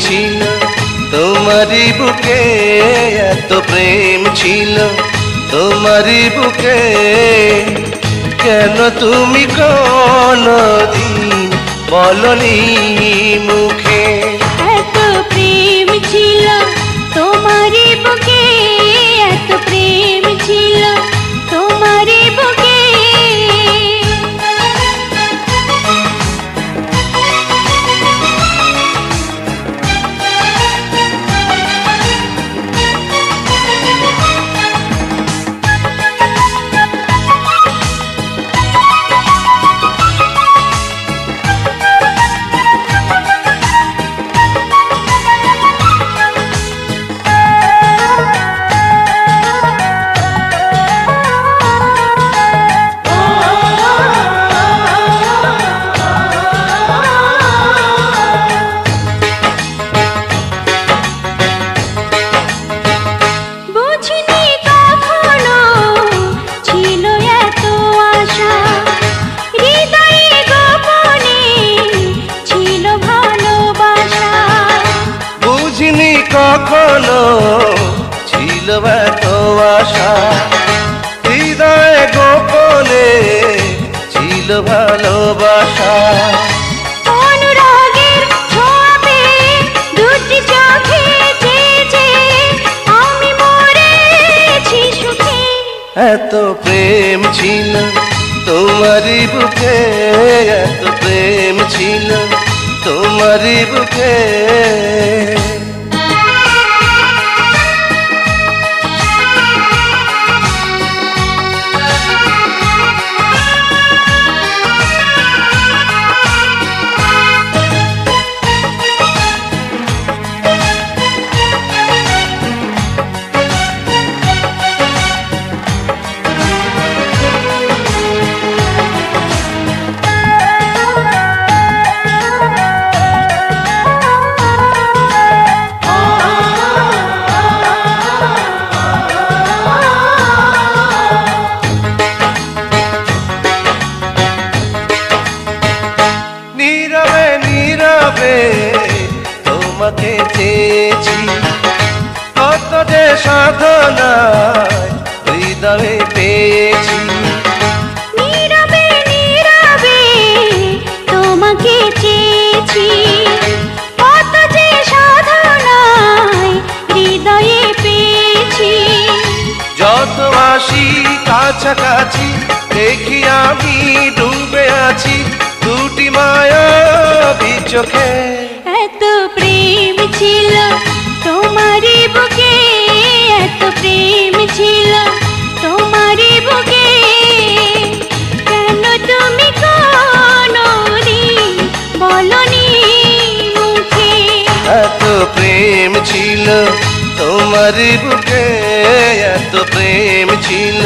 ছিল তোমারই বুকে এত প্রেম ছিল তোমারই বুকে কেন তুমি কোনদিন বলনি মুখে? এত আশা। হৃদয় গোপনে ছিল ভালোবাসা। এত প্রেম ছিল তোমারই বুকে এত প্রেম ছিল তোমারই বুকে। তোমাকে চেয়েছি। কত যে সাধনায় হৃদয়ে পেয়েছি। নীরবে নীরবে তোমাকে চেয়েছি। কত যে সাধনায় হৃদয়ে পেয়েছি। যত আসি কাছাকাছি দেখি আমি ডুবে আছি। চোখে। এত প্রেম ছিল তোমারই বুকে এত প্রেম ছিল তোমারই বুকে। কেন তুমি কোনদিন বলনি মুখে? এত প্রেম ছিল তোমারই বুকে এত প্রেম ছিল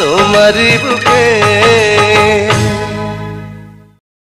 তোমারই বুকে।